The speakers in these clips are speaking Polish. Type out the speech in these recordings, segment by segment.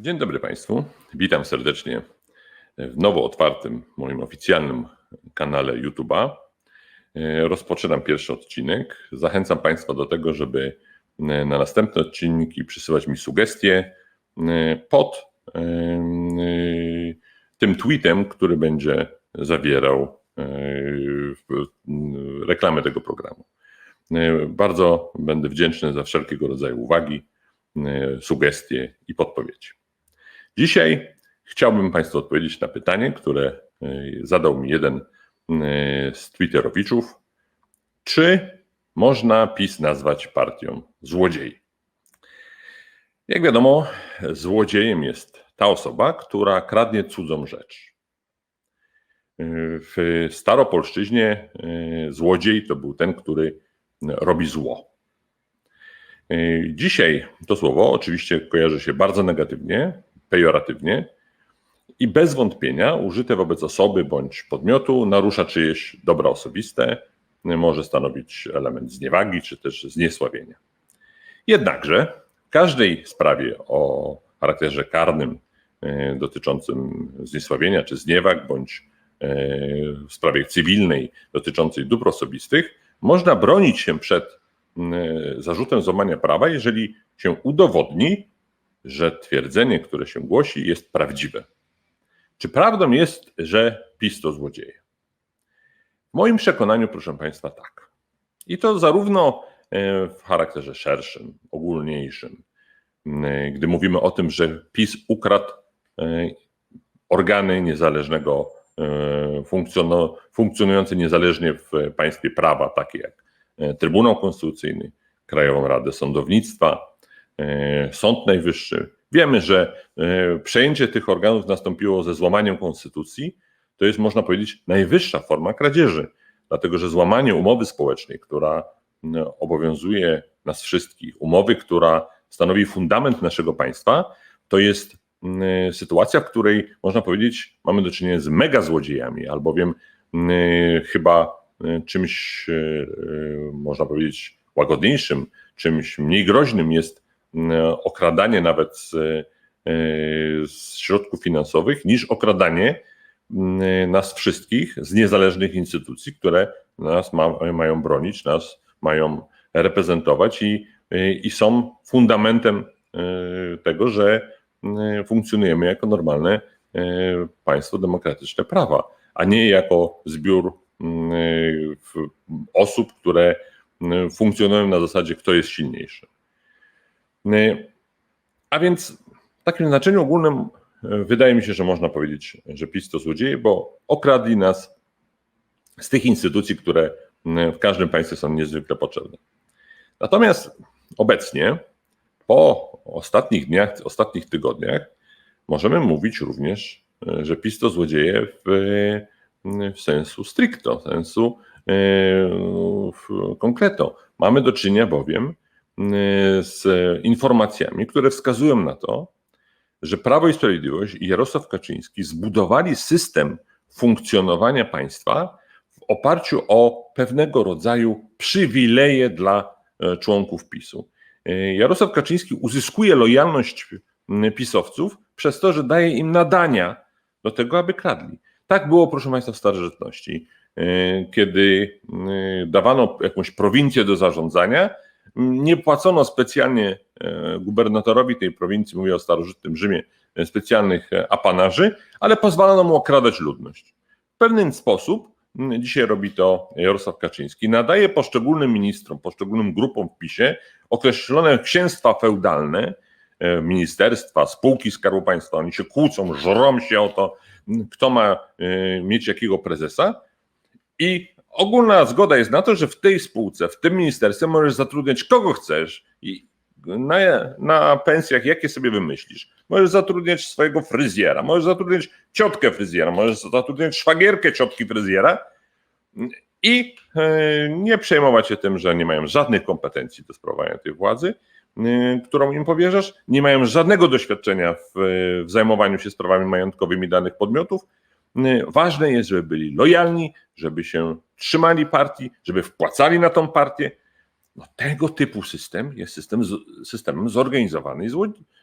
Dzień dobry Państwu. Witam serdecznie w nowo otwartym moim oficjalnym kanale YouTube'a. Rozpoczynam pierwszy odcinek. Zachęcam Państwa do tego, żeby na następne odcinki przysyłać mi sugestie e, pod e, e, tym tweetem, który będzie zawierał reklamę tego programu. Bardzo będę wdzięczny za wszelkiego rodzaju uwagi, sugestie i podpowiedzi. Dzisiaj chciałbym Państwu odpowiedzieć na pytanie, które e, zadał mi jeden e, z Twitterowiczów. Czy można PiS nazwać partią złodziei? Jak wiadomo, złodziejem jest ta osoba, która kradnie cudzą rzecz. E, W staropolszczyźnie złodziej to był ten, który robi zło. Dzisiaj to słowo oczywiście kojarzy się bardzo negatywnie, pejoratywnie i bez wątpienia użyte wobec osoby bądź podmiotu narusza czyjeś dobra osobiste, może stanowić element zniewagi czy też zniesławienia. Jednakże w każdej sprawie o charakterze karnym e, dotyczącym zniesławienia czy zniewag, bądź e, w sprawie cywilnej dotyczącej dóbr osobistych, można bronić się przed m, zarzutem złamania prawa, jeżeli się udowodni, że twierdzenie, które się głosi, jest prawdziwe. Czy prawdą jest, że PiS to złodzieje? W moim przekonaniu, proszę Państwa, tak. I to zarówno e, w charakterze szerszym, ogólniejszym, m, gdy mówimy o tym, że PiS ukradł e, organy niezależnego, e, funkcjonujące niezależnie w państwie prawa, takie jak e, Trybunał Konstytucyjny, Krajową Radę Sądownictwa, e, Sąd Najwyższy. Wiemy, że e, przejęcie tych organów nastąpiło ze złamaniem konstytucji. To jest, można powiedzieć, najwyższa forma kradzieży, dlatego że złamanie umowy społecznej, która obowiązuje nas wszystkich, umowy, która stanowi fundament naszego państwa, to jest sytuacja, w której można powiedzieć, mamy do czynienia z mega złodziejami, albowiem chyba e, czymś, e, e, można powiedzieć, łagodniejszym, czymś mniej groźnym jest okradanie nawet z, e, z środków finansowych niż okradanie m, nas wszystkich z niezależnych instytucji, które nas ma, mają bronić, nas mają reprezentować i, i są fundamentem e, tego, że e, funkcjonujemy jako normalne e, państwo demokratyczne prawa, a nie jako zbiór m, w- osób, które funkcjonują na zasadzie, kto jest silniejszy. E, A więc w takim znaczeniu ogólnym e, wydaje mi się, że można powiedzieć, że PiS to złodzieje, bo okradli nas z tych instytucji, które m, w każdym państwie są niezwykle potrzebne. Natomiast obecnie, po ostatnich dniach, ostatnich tygodniach, możemy mówić również, że PiS to złodzieje w, w sensu stricto, w sensu w concreto. Mamy do czynienia bowiem z informacjami, które wskazują na to, że Prawo i Sprawiedliwość i Jarosław Kaczyński zbudowali system funkcjonowania państwa w oparciu o pewnego rodzaju przywileje dla e, członków PiSu. E, Jarosław Kaczyński uzyskuje lojalność pisowców przez to, że daje im nadania do tego, aby kradli. Tak było, proszę Państwa, w starożytności, e, kiedy dawano jakąś prowincję do zarządzania, nie płacono specjalnie e, gubernatorowi tej prowincji, mówię o starożytnym Rzymie, e, specjalnych e, apanarzy, ale pozwalano mu okradać ludność. W pewien sposób m, dzisiaj robi to Jarosław Kaczyński. Nadaje poszczególnym ministrom, poszczególnym grupom w PiSie określone księstwa feudalne, ministerstwa, spółki Skarbu Państwa. Oni się kłócą, żrą się o to, m, kto ma mieć jakiego prezesa. I ogólna zgoda jest na to, że w tej spółce, w tym ministerstwie możesz zatrudniać kogo chcesz i na, na pensjach, jakie sobie wymyślisz. Możesz zatrudniać swojego fryzjera, możesz zatrudniać ciotkę fryzjera, możesz zatrudniać szwagierkę ciotki fryzjera i e, nie przejmować się tym, że nie mają żadnych kompetencji do sprawowania tej władzy, e, którą im powierzasz, nie mają żadnego doświadczenia w, w zajmowaniu się sprawami majątkowymi danych podmiotów. E, Ważne jest, żeby byli lojalni, żeby się trzymali partii, żeby wpłacali na tą partię. No, tego typu system jest system, systemem zorganizowanej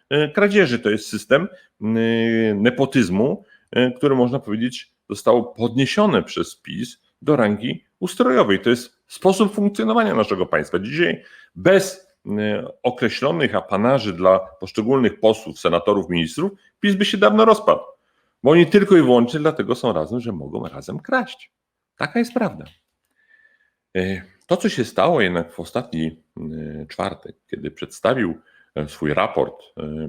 e, kradzieży. To jest system e, nepotyzmu, który można powiedzieć zostało podniesione przez PiS do rangi ustrojowej. To jest sposób funkcjonowania naszego państwa. Dzisiaj bez określonych apanarzy dla poszczególnych posłów, senatorów, ministrów, PiS by się dawno rozpadł. Bo oni tylko i wyłącznie dlatego są razem, że mogą razem kraść. Taka jest prawda. To, co się stało jednak w ostatni czwartek, kiedy przedstawił swój raport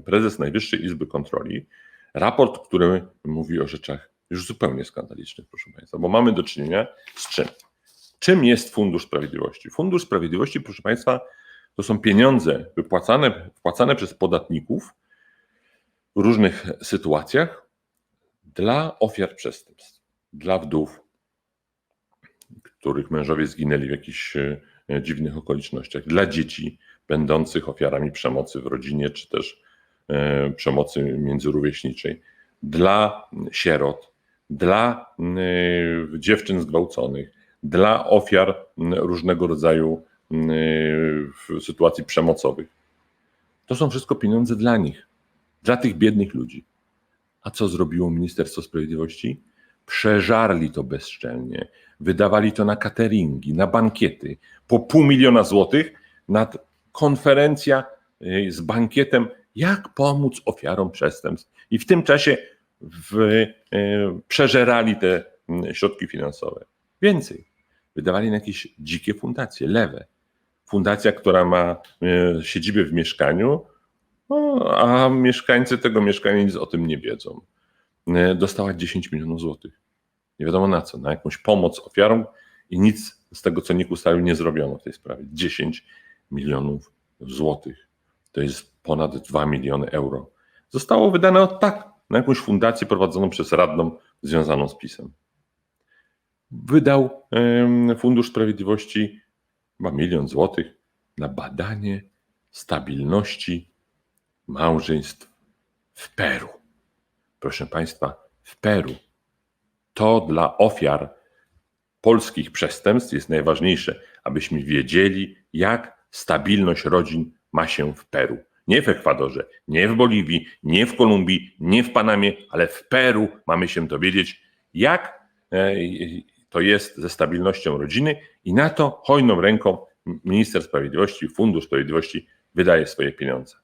prezes Najwyższej Izby Kontroli, raport, który mówi o rzeczach już zupełnie skandalicznych, proszę Państwa, bo mamy do czynienia z czym? Czym jest Fundusz Sprawiedliwości? Fundusz Sprawiedliwości, proszę Państwa, to są pieniądze wypłacane wpłacane przez podatników w różnych sytuacjach dla ofiar przestępstw, dla wdów, których mężowie zginęli w jakichś e, dziwnych okolicznościach, dla dzieci będących ofiarami przemocy w rodzinie czy też e, przemocy międzyrówieśniczej, dla sierot, dla e, dziewczyn zgwałconych, dla ofiar różnego rodzaju sytuacji przemocowych. To są wszystko pieniądze dla nich, dla tych biednych ludzi. A co zrobiło Ministerstwo Sprawiedliwości? Przeżarli to bezczelnie. Wydawali to na cateringi, na bankiety. Po pół miliona złotych na konferencja y, z bankietem, jak pomóc ofiarom przestępstw. I w tym czasie w, y, przeżerali te y, środki finansowe. Więcej, wydawali na jakieś dzikie fundacje, lewe. Fundacja, która ma siedzibę w mieszkaniu, no, a mieszkańcy tego mieszkania nic o tym nie wiedzą. E, dostała 10 milionów złotych. Nie wiadomo na co, na jakąś pomoc ofiarom i nic z tego, co NIK ustalił, nie zrobiono w tej sprawie. 10 milionów złotych. To jest ponad 2 miliony euro. Zostało wydane od tak na jakąś fundację prowadzoną przez radną związaną z PiSem. Wydał Fundusz Sprawiedliwości chyba milion złotych na badanie stabilności małżeństw w Peru. Proszę Państwa, w Peru to dla ofiar polskich przestępstw jest najważniejsze, abyśmy wiedzieli, jak stabilność rodzin ma się w Peru. Nie w Ekwadorze, nie w Boliwii, nie w Kolumbii, nie w Panamie, ale w Peru mamy się dowiedzieć, jak e, to jest ze stabilnością rodziny i na to hojną ręką minister sprawiedliwości, Fundusz Sprawiedliwości wydaje swoje pieniądze.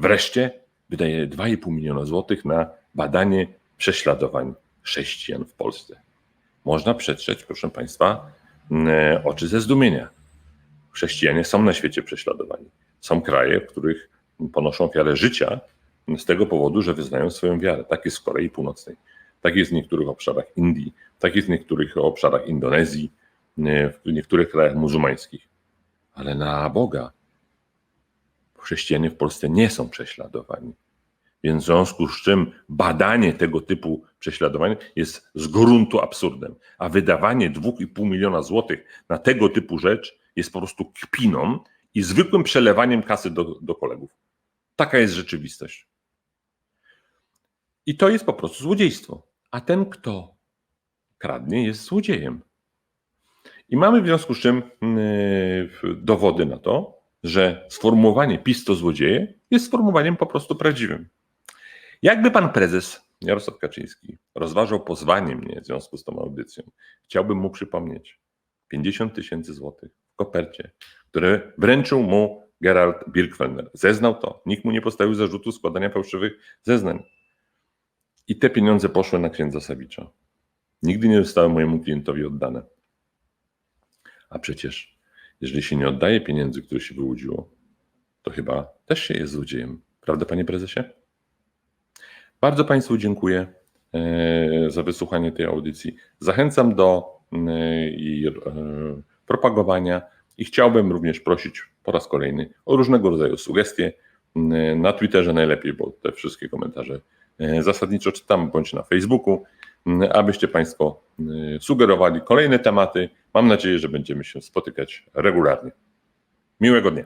Wreszcie wydaje 2,5 miliona złotych na badanie prześladowań chrześcijan w Polsce. Można przetrzeć, proszę Państwa, oczy ze zdumienia. Chrześcijanie są na świecie prześladowani. Są kraje, w których ponoszą ofiarę życia z tego powodu, że wyznają swoją wiarę. Tak jest w Korei Północnej, tak jest w niektórych obszarach Indii, tak jest w niektórych obszarach Indonezji, w niektórych krajach muzułmańskich. Ale na Boga chrześcijanie w Polsce nie są prześladowani. Więc w związku z czym badanie tego typu prześladowań jest z gruntu absurdem, a wydawanie 2,5 miliona złotych na tego typu rzecz jest po prostu kpiną i zwykłym przelewaniem kasy do, do kolegów. Taka jest rzeczywistość. I to jest po prostu złodziejstwo. A ten, kto kradnie, jest złodziejem. I mamy w związku z czym yy, dowody na to, że sformułowanie PiS to złodzieje jest sformułowaniem po prostu prawdziwym. Jakby pan prezes Jarosław Kaczyński rozważał pozwanie mnie w związku z tą audycją, chciałbym mu przypomnieć 50 tysięcy złotych w kopercie, które wręczył mu Gerald Birkfelner. Zeznał to. Nikt mu nie postawił zarzutu składania fałszywych zeznań. I te pieniądze poszły na księdza Sawicza. Nigdy nie zostały mojemu klientowi oddane. A przecież, jeżeli się nie oddaje pieniędzy, które się wyłudziło, to chyba też się jest złodziejem. Prawda, panie prezesie? Bardzo Państwu dziękuję e, za wysłuchanie tej audycji. Zachęcam do jej e, propagowania i chciałbym również prosić po raz kolejny o różnego rodzaju sugestie na Twitterze najlepiej, bo te wszystkie komentarze e, zasadniczo czytam, bądź na Facebooku, abyście Państwo sugerowali kolejne tematy. Mam nadzieję, że będziemy się spotykać regularnie. Miłego dnia.